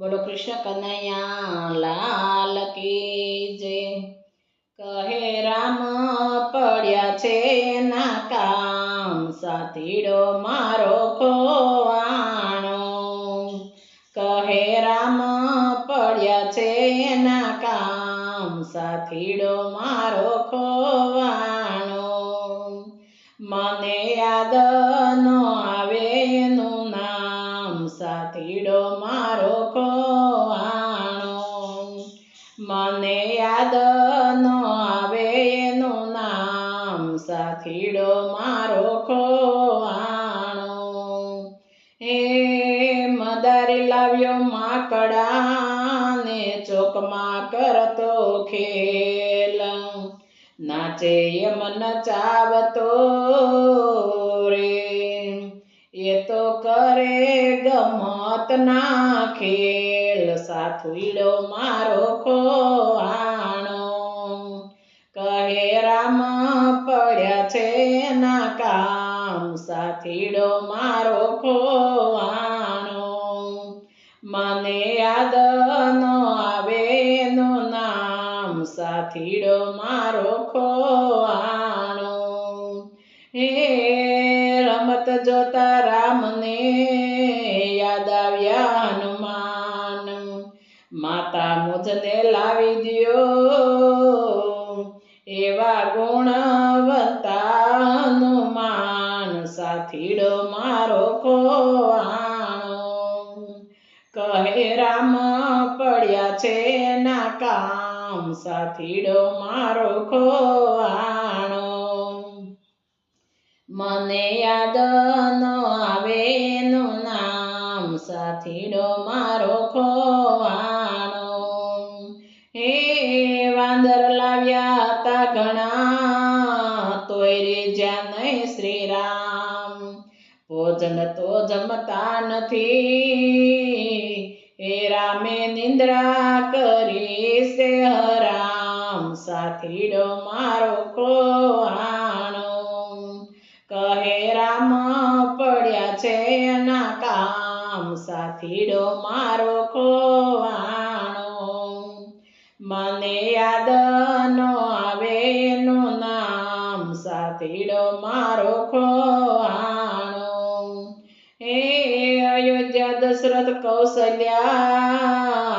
બોલો કૃષ્ણ કનૈયા, લાલ કી જય. કહે રામ, પડ્યા છે ના કામ, સાથીડો મારો ખોવાણો કહે રામ, પડ્યા છે ના કામ, સાથીડો મારો ખોવાણો મને યાદ સાથીડો મારો ખોવાણો. હે મદારી લાવ્યો માકડા ને ચોકમાં કરતો ખેલ. નાચે એમ નચાવતો રે. એ તો કરે ગમત ના ખેલ. સાથુડો મારો ખોવાણો. સાથીડો મારો ખોવાનો. મને યાદ ન આવે નામ સાથીડો મારો ખોવાણો હે રમત જોતા રામને યાદ આવ્યા હનુમાન. માતા મુજને લાવી દ્યો એવા ગુણવંતા સાથીડો મારો ખોવાણો કહે રામ, પડ્યા છે ના કામ, સાથીડો મારો ખોવાણો મને યાદ ન આવે નું નામ, સાથીડો મારો ખોવાણો હે વાંદર લાવ્યા હતા ઘણા, તોય રે જ્યાં નહીં શ્રી ભોજન તો જમતા નથી. હે રામે નિંદ્રા કરી છે હરામ. સાથીડો મારો ખોવાણો કહે રામ, પડ્યા છે ના કામ. સાથીડો મારો ખોવાણો મને યાદ નો આવે એનું નામ. સાથીડો મારો ખોવાણો હે અયોધ્યા દશરથ કૌશલ્યા,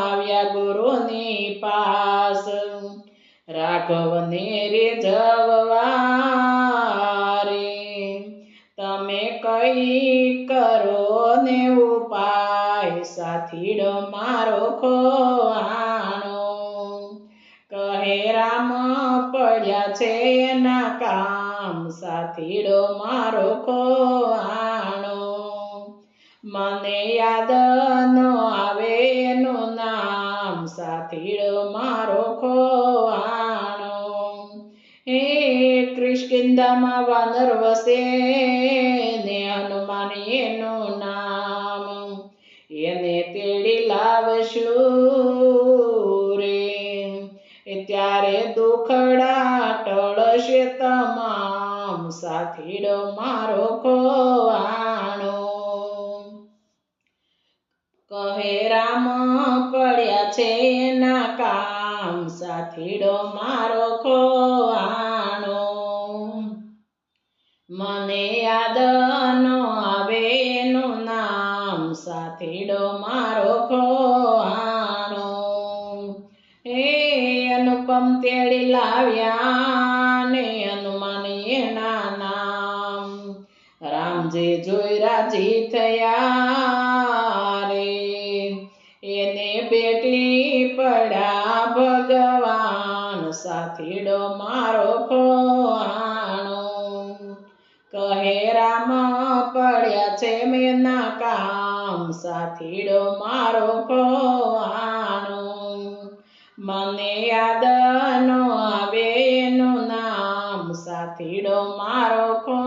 આવ્યા ગુરુની પાસ. રાઘવને રે જવારે, તમે કઈ કરો ને ઉપાય, સાથીડો મારો ખોવાણો કહે, રામ પડ્યા છે ના કામ, સાથીડો મારો ખોવાણો મને યાદ નો આવે એનું નામ, સાથીડો મારો ખોવાણો. હે કૃષ્ણિંદામાં વાનર વસે, ને હનુમાન એનું નામ. એને તેડી લાવશું રે. એ ત્યારે દુખડા ટળશે તમામ, સાથીડો મારો ખોવાણો. કહે રામ પડ્યા છે ના કામ સાથીડો મારો ખોવાણો મને યાદ નો આવે એનું નામ સાથીડો મારો ખોવાણો હે અનુપમ તેડી લાવ્યા ને હનુમાન એના નામ. રામજી જોઈ રાજી થયા બેટી પડા ભગવાન સાથીડો મારો ખોવાણો. કહે રામ, પડ્યા છે મેના કામ, સાથીડો મારો ખોવાણો. મને યાદ નો આવે નામ, સાથીડો મારો ખો